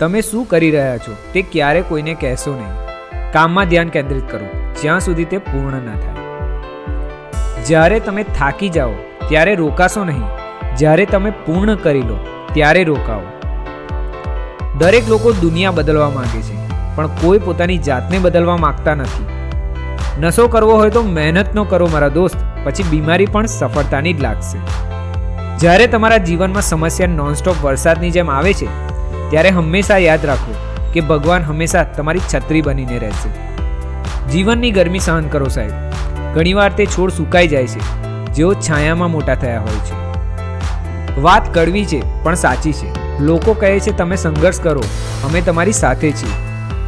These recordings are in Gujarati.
તમે શું કરી રહ્યા છો તે ક્યારે કોઈને કહેશો નહીં. કામમાં ધ્યાન કેન્દ્રિત કરો, જ્યાં સુધી તે પૂર્ણ ન થાય. જ્યારે તમે થાકી જાઓ, ત્યારે રોકાશો નહીં. જ્યારે તમે પૂર્ણ કરી લો, ત્યારે રોકાઓ. દરેક લોકો દુનિયા બદલવા માંગે છે, પણ કોઈ પોતાની જાતને બદલવા માંગતા નથી. નશો કરવો હોય તો મહેનત ન કરો મારા દોસ્ત, પછી બીમારી પણ સફળતાની જ લાગશે. જ્યારે તમારા જીવનમાં સમસ્યા નોનસ્ટોપ વરસાદની જેમ આવે છે ત્યારે હંમેશા યાદ રાખો કે ભગવાન હંમેશા તમારી છત્રી બનીને રહેશે. જીવનની ગરમી સહન કરો સાહેબ. ઘણીવાર તે છોડ સુકાઈ જાય છે, જેઓ છાયામાં મોટા થયા હોય છે. વાત કડવી છે, પણ સાચી છે. લોકો કહે છે, તમે સંઘર્ષ કરો. અમે તમારી સાથે છીએ.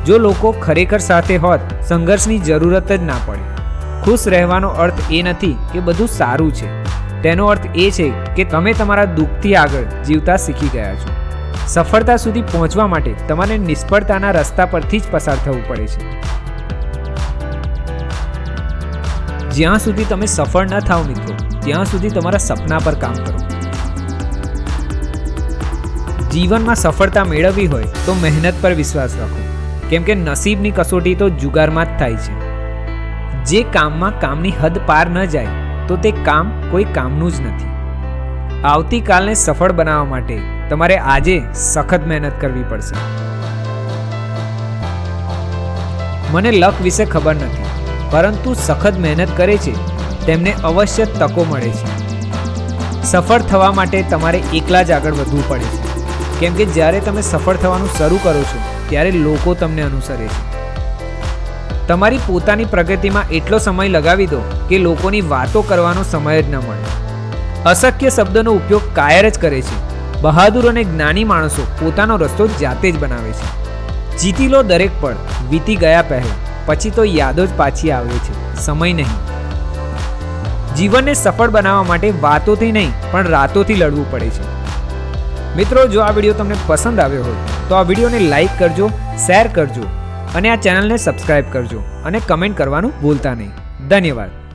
જો લોકો ખરેખર સાથે હોત, સંઘર્ષની જરૂરત જ ના પડે. ખુશ રહેવાનો અર્થ એ નથી કે બધું સારું છે. તેનો અર્થ એ છે કે તમે તમારા દુઃખથી આગળ જીવતા શીખી ગયા છો. સફળતા સુધી પહોંચવા માટે તમારે નિષ્ફળતાના રસ્તા પરથી જ પસાર થવું પડે છે. જ્યાં સુધી તમે સફળ ન થાવ મિત્રો, ત્યાં સુધી તમારા સપના પર કામ કરો. જીવનમાં સફળતા મેળવવી હોય તો મહેનત પર વિશ્વાસ રાખો. કેમ કે નસીબની કસોટી તો જુગારમાં જ થાય છે. જે કામમાં કામની હદ પાર ન જાય, તો તે કામ કોઈ કામનું જ નથી. આવતીકાલને સફળ બનાવવા માટે તમારે આજે સખત મહેનત કરવી પડશે. મને લક વિશે ખબર નથી, પરંતુ સખત મહેનત કરે છે, તેમને અવશ્ય તકો મળે છે. સફળ થવા માટે તમારે એકલા જ આગળ વધવું પડે છે. કેમ કે જ્યારે તમે સફળ થવાનું શરૂ કરો છો, ત્યારે લોકો તમને અનુસરે છે. તમારી પોતાની પ્રગતિમાં એટલો સમય લગાવી દો કે લોકોની વાતો કરવાનો સમય જ ન મળે. અશક્ય શબ્દનો ઉપયોગ કાયર જ કરે છે. બહાદુર અને જ્ઞાની માણસો પોતાનો રસ્તો જાતે જ બનાવે છે. જીતી લો દરેક પળ વીતી ગયા પહેલાં, પછી તો યાદો જ પાછી આવે છે. સમય નહીં. જીવનને સફળ બનાવવા માટે વાતોથી નહીં, પણ રાતોથી લડવું પડે છે. મિત્રો, જો આ વીડિયો તમને પસંદ આવ્યો હોય, તો આ વિડીયોને લાઇક કરજો, શેર કરજો અને આ ચેનલને સબસ્ક્રાઇબ કરજો અને કમેન્ટ કરવાનું ભૂલતા નહીં. ધન્યવાદ.